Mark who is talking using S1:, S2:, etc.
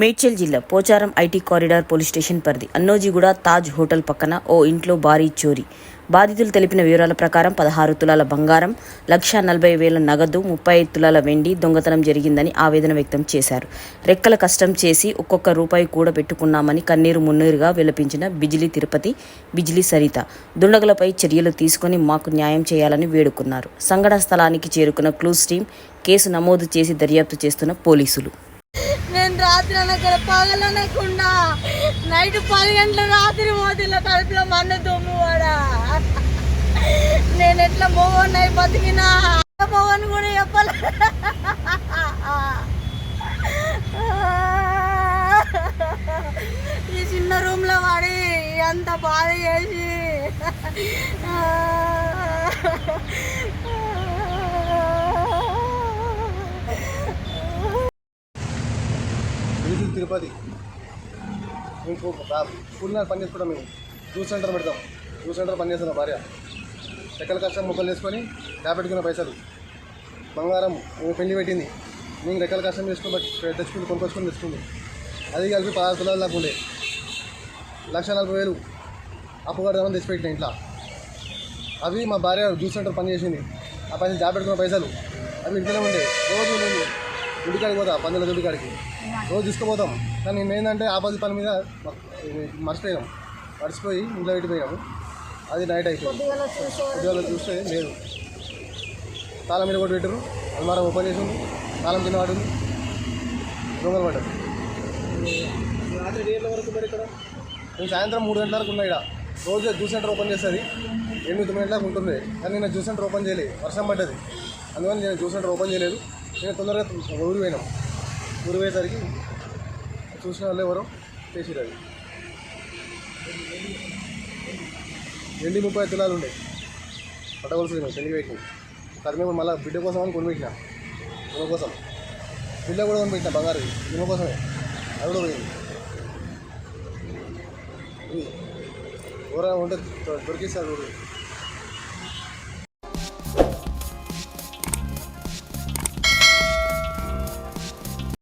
S1: మేడ్చల్ జిల్లా Pocharam IT corridor police station పరిధి. Annojiguda Taj hotel పక్కన ఓ ఇంట్లో భారీ చోరీ. బాధితులు తెలిపిన వివరాల ప్రకారం పదహారు తులాల బంగారం లక్ష నలభై వేల నగదు ముప్పై ఐదు తులాల వెండి దొంగతనం జరిగిందని ఆవేదన వ్యక్తం చేశారు. రెక్కల కష్టం చేసి ఒక్కొక్క రూపాయి కూడా పెట్టుకున్నామని కన్నీరు మున్నీరుగా విలపించిన బిజిలీ తిరుపతి బిజిలీ సరిత. దుండగులపై చర్యలు తీసుకొని మాకు న్యాయం చేయాలని వేడుకున్నారు. సంఘటన స్థలానికి చేరుకున్న క్లూస్ టీం కేసు నమోదు చేసి దర్యాప్తు చేస్తున్న పోలీసులు.
S2: రాత్రి అనక్కడ పగలనకుండా. నైట్ పది గంటల రాత్రి మోతిలో కడుపులో మన్ను దుమ్ము వాడా. నేను ఎట్లా మోవన్ అయి బతికినా మోవన్ కూడా చెప్పలే. ఈ చిన్న రూమ్లో వాడి అంత బాధ చేసి.
S3: తిరుపతి. మీకు స్కూల్ పని చేసుకుంటాం మేము. జ్యూస్ సెంటర్ పెడతాం. జ్యూస్ సెంటర్ పని చేస్తాం భార్య. చెక్కల కష్టం ముక్కలు వేసుకొని పెట్టుకున్న పైసలు. బంగారం మేము పెళ్ళి పెట్టింది. మేము రెక్కల కష్టం చేసుకుని బట్ తెచ్చుకుంది కొనుక్కొచ్చుకొని తెచ్చుకుంది. అది కలిపి పదహారు తులాలు దాకా ఉండే. లక్ష నలభై వేలు అప్పు కడదామని తెచ్చిపెట్టిన ఇంట్లో. అవి మా భార్య జ్యూస్ సెంటర్ పని చేసింది. ఆ పని జాబ్ పెట్టుకున్న పైసలు. అవి ఇంట్లోనే ఉండే. రోజు నేను దుడికాడికి పోతా పందుల దుడికాడికి రోజు తీసుకుపోతాం కానీ ఏంటంటే ఆపది పని మీద మ- మర్చిపోయాం. మర్చిపోయి ఇంట్లో పెట్టిపోయాము అది నైట్ అయిపోయింది. ఉద్యోగాలు చూస్తే లేదు. తాళం మీద కొట్టి పెట్టారు అల్మారం ఓపెన్ చేసి ఉంది తాళం కింద పడింది. దొంగలు పడ్డారు. నేను సాయంత్రం మూడు గంటల వరకు ఉన్నాయి ఇక్కడ రోజు జ్యూస్ సెంటర్ ఓపెన్ చేస్తుంది. ఎనిమిది తొమ్మిది గంటలకు ఉంటుంది కానీ నేను జ్యూస్ సెంటర్ ఓపెన్ చేయలేదు వర్షం పడ్డది. అందువల్ల నేను జ్యూస్ సెంటర్ ఓపెన్ చేయలేదు. నేను తొందరగా ఊరు పోయినాం. ఊరు పోయేసరికి చూసిన వాళ్ళు ఎవరో చేసిరు అది. ఎండి ముప్పై ఐదు తులాలు ఉండే. పట్టవలసింది మేము పెళ్ళి పెట్టినాం తర్వాత మేము మళ్ళీ బిడ్డ కోసం అని కొనిపెట్టిన ఇమ కోసం. బిడ్డ కూడా కొనిపెట్టిన బంగారు. ఇమ కోసమే. అది కూడా పోయింది. ఇది. ఎవరైనా ఉంటే దొరికిస్తారు